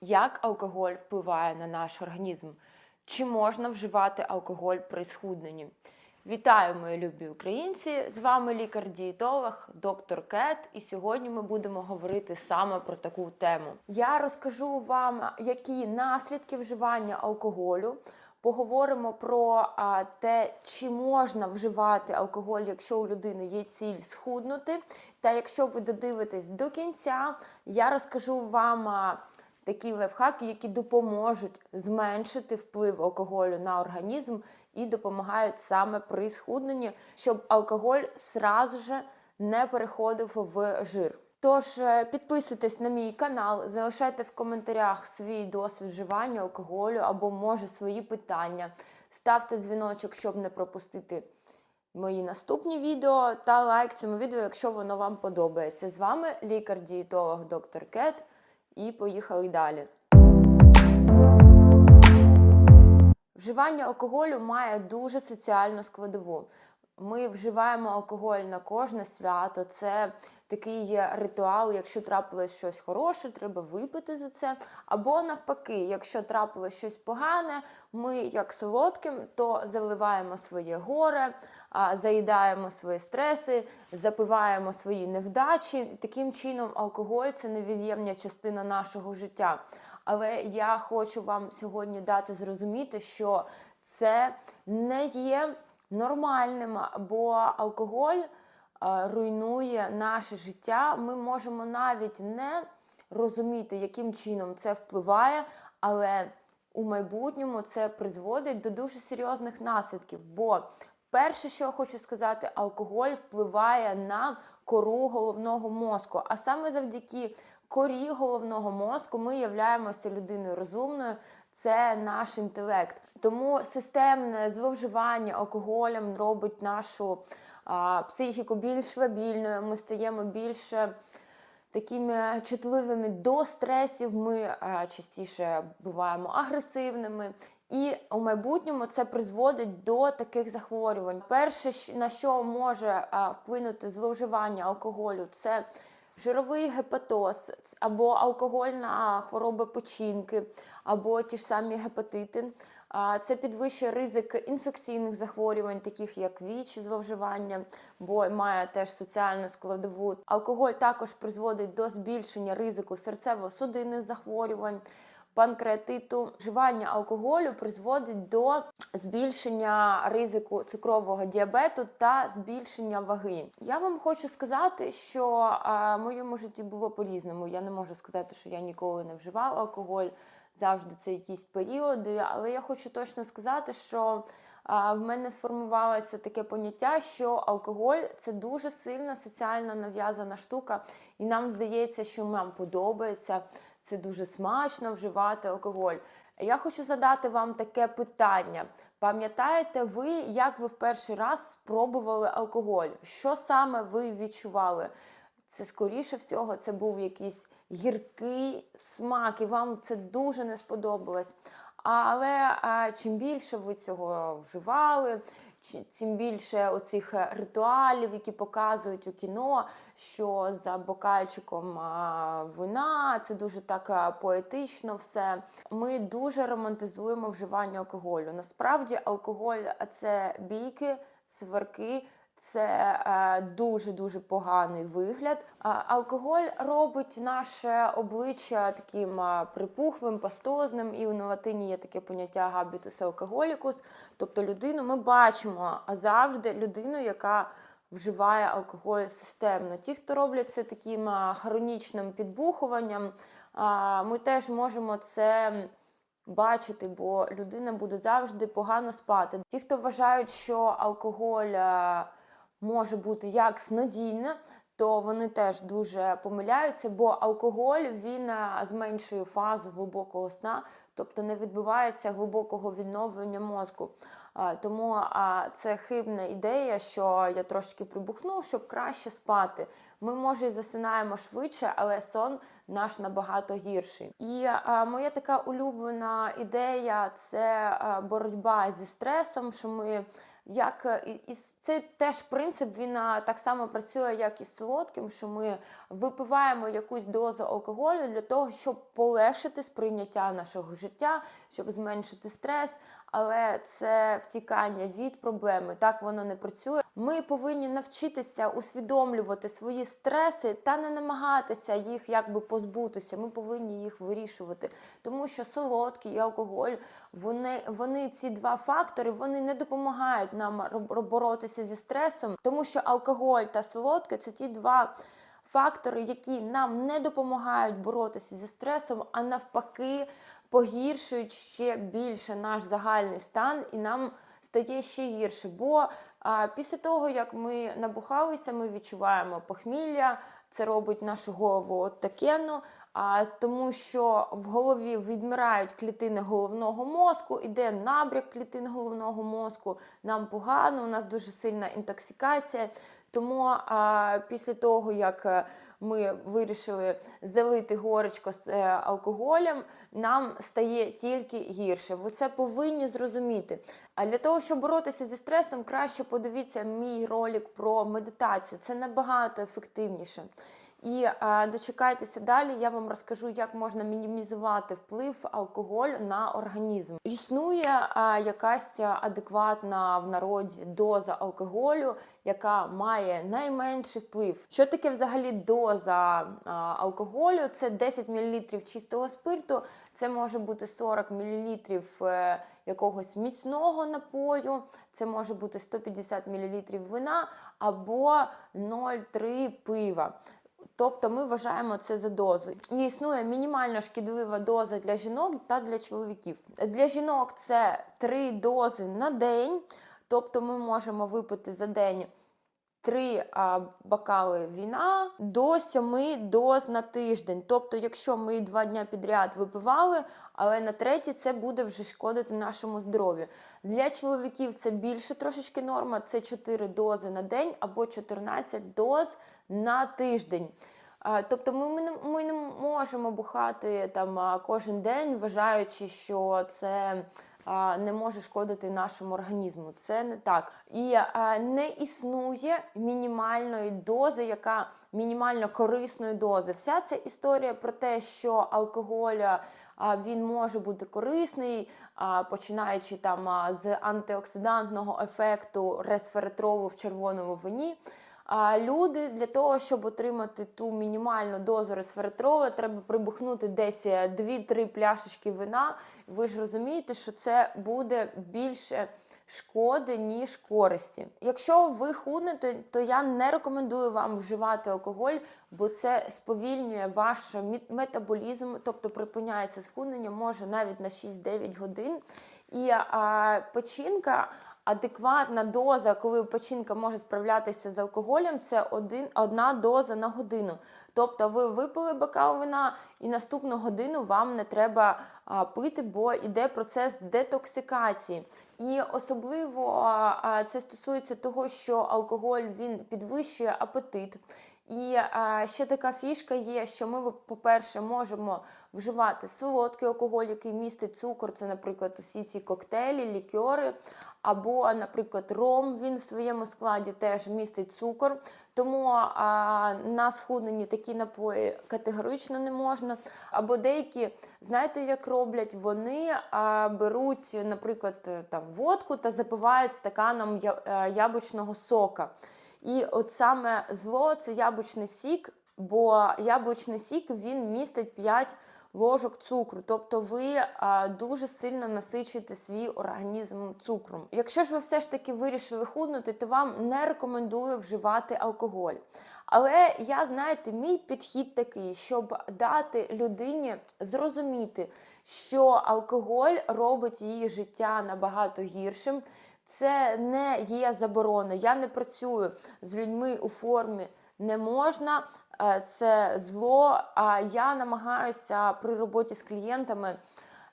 Як алкоголь впливає на наш організм? Чи можна вживати алкоголь при схудненні? Вітаю, мої любі українці! З вами лікар-дієтолог, доктор Кет, і сьогодні ми будемо говорити саме про таку тему. Я розкажу вам, які наслідки вживання алкоголю. Поговоримо про а, те, чи можна вживати алкоголь, якщо у людини є ціль схуднути. Та якщо ви додивитесь до кінця, я розкажу вам а, такі лайфхаки, які допоможуть зменшити вплив алкоголю на організм і допомагають саме при схудненні, щоб алкоголь сразу же не переходив в жир. Тож е, підписуйтесь на мій канал, залишайте в коментарях свій досвід вживання алкоголю або може свої питання. Ставте дзвіночок, щоб не пропустити мої наступні відео та лайк цьому відео, якщо воно вам подобається. З вами лікар-дієтолог доктор Кет. І поїхали далі. Вживання алкоголю має дуже соціальну складову. Ми вживаємо алкоголь на кожне свято. Це такий є ритуал. Якщо трапилось щось хороше, треба випити за це. Або навпаки, якщо трапилось щось погане, ми як солодким, то заливаємо своє горе, заїдаємо свої стреси, запиваємо свої невдачі. Таким чином, алкоголь це невід'ємна частина нашого життя. Але я хочу вам сьогодні дати зрозуміти, що це не є нормальним, бо алкоголь руйнує наше життя. Ми можемо навіть не розуміти, яким чином це впливає, але у майбутньому це призводить до дуже серйозних наслідків. Бо перше, що я хочу сказати, алкоголь впливає на кору головного мозку, а саме завдяки корі головного мозку ми являємося людиною розумною. Це наш інтелект. Тому системне зловживання алкоголем робить нашу а, психіку більш лабільною. Ми стаємо більше такими чутливими до стресів. Ми а, частіше буваємо агресивними. І у майбутньому це призводить до таких захворювань. Перше, на що може вплинути зловживання алкоголю, це жировий гепатоз або алкогольна хвороба печінки, або ті ж самі гепатити. Це підвищує ризик інфекційних захворювань, таких як ВІЧ, зловживання, бо має теж соціальну складову. Алкоголь також призводить до збільшення ризику серцево-судинних захворювань. Панкреатиту вживання алкоголю призводить до збільшення ризику цукрового діабету та збільшення ваги. Я вам хочу сказати, що в моєму житті було по-різному. Я не можу сказати, що я ніколи не вживав алкоголь. Завжди це якісь періоди, але я хочу точно сказати, що а, в мене сформувалося таке поняття, що алкоголь це дуже сильно соціально нав'язана штука, і нам здається, що нам подобається це дуже смачно вживати алкоголь. Я хочу задати вам таке питання. Пам'ятаєте ви, як ви в перший раз спробували алкоголь? Що саме ви відчували? Це скоріше всього, це був якийсь гіркий смак, і вам це дуже не сподобалось. Але а, чим більше ви цього вживали, тим більше оцих е, ритуалів, які показують у кіно, що за бокальчиком вина це дуже так поетично все. Ми дуже романтизуємо вживання алкоголю. Насправді, алкоголь це бійки, сварки. Це е, дуже дуже поганий вигляд. Алкоголь робить наше обличчя таким припухлим, пастозним, і на латині є таке поняття габітус алкоголікус. Тобто людину ми бачимо завжди людину, яка вживає алкоголь системно. Ті, хто роблять це таким хронічним підбухуванням, ми теж можемо це бачити, бо людина буде завжди погано спати. Ті, хто вважають, що алкоголь е, може бути як снодійне, то вони теж дуже помиляються, бо алкоголь він е, зменшує фазу глибокого сна, тобто не відбувається глибокого відновлення мозку. Е, Тому це хибна ідея, що я трошки прибухну, щоб краще спати. Ми, може, і засинаємо швидше, але сон наш набагато гірший. І а, моя така улюблена ідея це боротьба зі стресом, що ми як е, і, це теж принцип, він так само працює, як і з солодким, що ми випиваємо якусь дозу алкоголю для того, щоб полегшити сприйняття нашого життя, щоб зменшити стрес. Але це втікання від проблеми, так воно не працює. Ми повинні навчитися усвідомлювати свої стреси та не намагатися їх якби позбутися. Ми повинні їх вирішувати, тому що солодкий і алкоголь, вони, вони ці два фактори вони не допомагають нам боротися зі стресом, тому що алкоголь та солодке це ті два. Фактори, які нам не допомагають боротися зі стресом, а навпаки, погіршують ще більше наш загальний стан, і нам стає ще гірше. Бо а, після того, як ми набухалися, ми відчуваємо похмілля, це робить нашу голову от такенну, а, тому що в голові відмирають клітини головного мозку, іде набряк клітин головного мозку, нам погано, у нас дуже сильна інтоксикація. Тому а, після того, як е, ми вирішили залити горечко з е, алкоголем, нам стає тільки гірше. Ви це повинні зрозуміти. А для того, щоб боротися зі стресом, краще подивіться мій ролик про медитацію. Це набагато ефективніше. І е, дочекайтеся далі, я вам розкажу, як можна мінімізувати вплив алкоголю на організм. Існує е, якась адекватна в народі доза алкоголю, яка має найменший вплив. Що таке взагалі доза е, алкоголю? Це 10 мл чистого спирту, це може бути 40 мл е, якогось міцного напою, це може бути 150 мл вина або 0,3 пива. Тобто ми вважаємо це за дозу. І існує мінімально шкідлива доза для жінок та для чоловіків. Для жінок це 3 дози на день, тобто ми можемо випити за день 3 а, бокали віна до 7 доз на тиждень. Тобто, якщо ми 2 дня підряд випивали, але на третій це буде вже шкодити нашому здоров'ю. Для чоловіків це більше трошечки норма, це 4 дози на день або 14 доз на тиждень. Тобто ми, ми, не, ми не можемо бухати там кожен день, вважаючи, що це не може шкодити нашому організму. Це не так. І не існує мінімальної дози, яка мінімально корисної дози. Вся ця історія про те, що алкоголь. Він може бути корисний, починаючи там з антиоксидантного ефекту ресвератролу в червоному вині. А люди для того, щоб отримати ту мінімальну дозу ресвератролу, треба прибухнути десь 2-3 пляшечки вина. Ви ж розумієте, що це буде більше шкоди, ніж користі. Якщо ви худнете, то я не рекомендую вам вживати алкоголь, бо це сповільнює ваш мет- метаболізм, тобто припиняється схуднення, може навіть на 6-9 годин. І а, печінка адекватна доза, коли печінка може справлятися з алкоголем, це один, одна доза на годину. Тобто ви випили бокал вина, і наступну годину вам не треба пити, бо йде процес детоксикації. І особливо це стосується того, що алкоголь він підвищує апетит. І ще така фішка є, що ми, по-перше, можемо вживати солодкий алкоголь, який містить цукор, це, наприклад, усі ці коктейлі, лікьори, або, наприклад, ром він в своєму складі теж містить цукор. Тому а, на схудненні такі напої категорично не можна. Або деякі, знаєте, як роблять, вони а, беруть, наприклад, там водку та запивають стаканом е, яблучного сока. І от саме зло це яблучний сік, бо яблучний сік він містить 5 ложок цукру. Тобто ви дуже сильно насичуєте свій організм цукром. Якщо ж ви все ж таки вирішили худнути, то вам не рекомендую вживати алкоголь. Але я, знаєте, мій підхід такий, щоб дати людині зрозуміти, що алкоголь робить її життя набагато гіршим. Це не є заборона. Я не працюю з людьми у формі не можна, е, це зло. А я намагаюся при роботі з клієнтами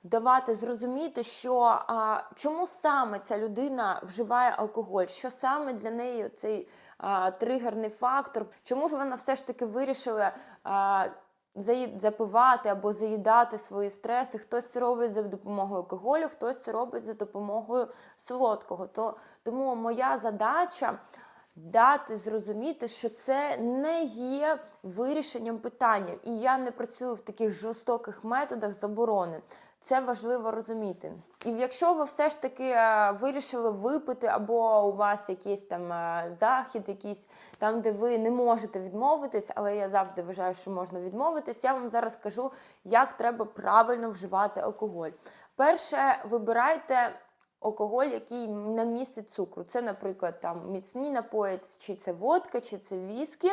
давати зрозуміти, що а, чому саме ця людина вживає алкоголь, що саме для неї цей а, тригерний фактор, чому ж вона все ж таки вирішила. А, запивати або заїдати свої стреси. Хтось це робить за допомогою алкоголю, хтось це робить за допомогою солодкого. То, тому моя задача дати зрозуміти, що це не є вирішенням питання. І я не працюю в таких жорстоких методах заборони. Це важливо розуміти. І якщо ви все ж таки е, вирішили випити, або у вас якийсь там е, захід, якийсь там, де ви не можете відмовитись, але я завжди вважаю, що можна відмовитись, я вам зараз кажу, як треба правильно вживати алкоголь. Перше, вибирайте алкоголь, який не містить цукру. Це, наприклад, там міцні напої, чи це водка, чи це віскі.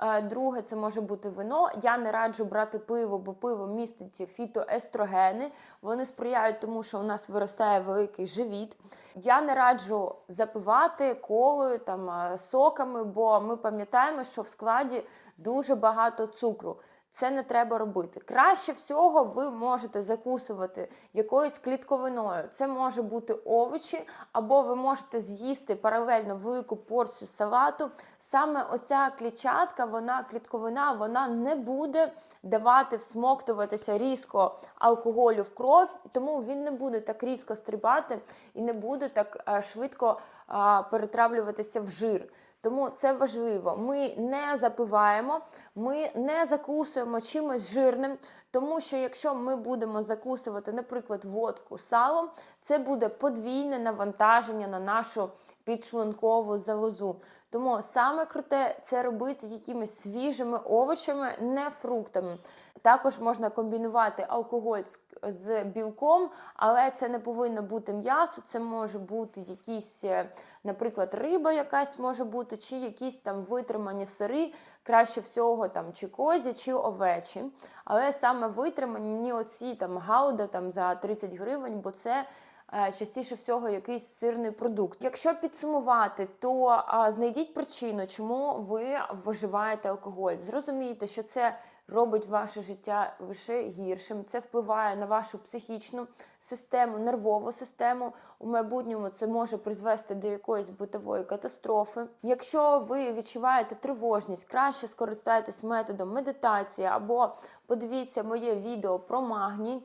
Е, Друге, це може бути вино. Я не раджу брати пиво, бо пиво містить фітоестрогени. Вони сприяють тому, що у нас виростає великий живіт. Я не раджу запивати колою, там, е, соками, бо ми пам'ятаємо, що в складі дуже багато цукру. Це не треба робити. Краще всього ви можете закусувати якоюсь клітковиною. Це може бути овочі, або ви можете з'їсти паралельно велику порцію салату. Саме оця клітчатка, вона клітковина, вона не буде давати всмоктуватися різко алкоголю в кров, тому він не буде так різко стрибати і не буде так е, швидко перетравлюватися в жир. Тому це важливо. Ми не запиваємо, ми не закусуємо чимось жирним, тому що якщо ми будемо закусувати, наприклад, водку салом, це буде подвійне навантаження на нашу підшлункову залозу. Тому саме круте це робити якимись свіжими овочами, не фруктами. Також можна комбінувати алкоголь з, білком, але це не повинно бути м'ясо, це може бути якісь, е, наприклад, риба якась може бути, чи якісь там витримані сири, краще всього там чи козі, чи овечі. Але саме витримані ні оці там гауда там за 30 гривень, бо це. Е, Частіше всього якийсь сирний продукт. Якщо підсумувати, то знайдіть причину, чому ви вживаєте алкоголь. Зрозумійте, що це робить ваше життя лише гіршим. Це впливає на вашу психічну систему, нервову систему. У майбутньому це може призвести до якоїсь бутової катастрофи. Якщо ви відчуваєте тривожність, краще скористайтесь методом медитації або подивіться моє відео про магній.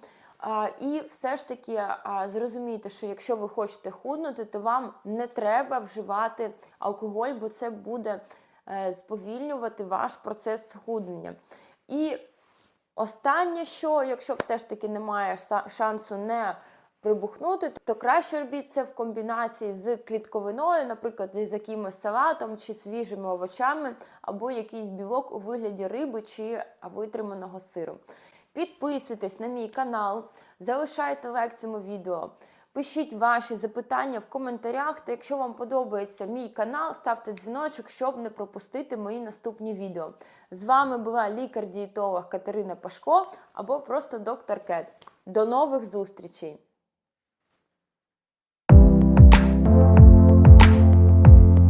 І все ж таки зрозумійте, що якщо ви хочете худнути, то вам не треба вживати алкоголь, бо це буде е, сповільнювати ваш процес схуднення. І останнє, що якщо все ж таки немає шансу не прибухнути, то краще робіть це в комбінації з клітковиною, наприклад, з якимось салатом чи свіжими овочами, або якийсь білок у вигляді риби чи витриманого сиру. Підписуйтесь на мій канал, залишайте лайк цьому відео. Пишіть ваші запитання в коментарях. Та якщо вам подобається мій канал, ставте дзвіночок, щоб не пропустити мої наступні відео. З вами була лікар-дієтолог Катерина Пашко або просто доктор Кет. До нових зустрічей!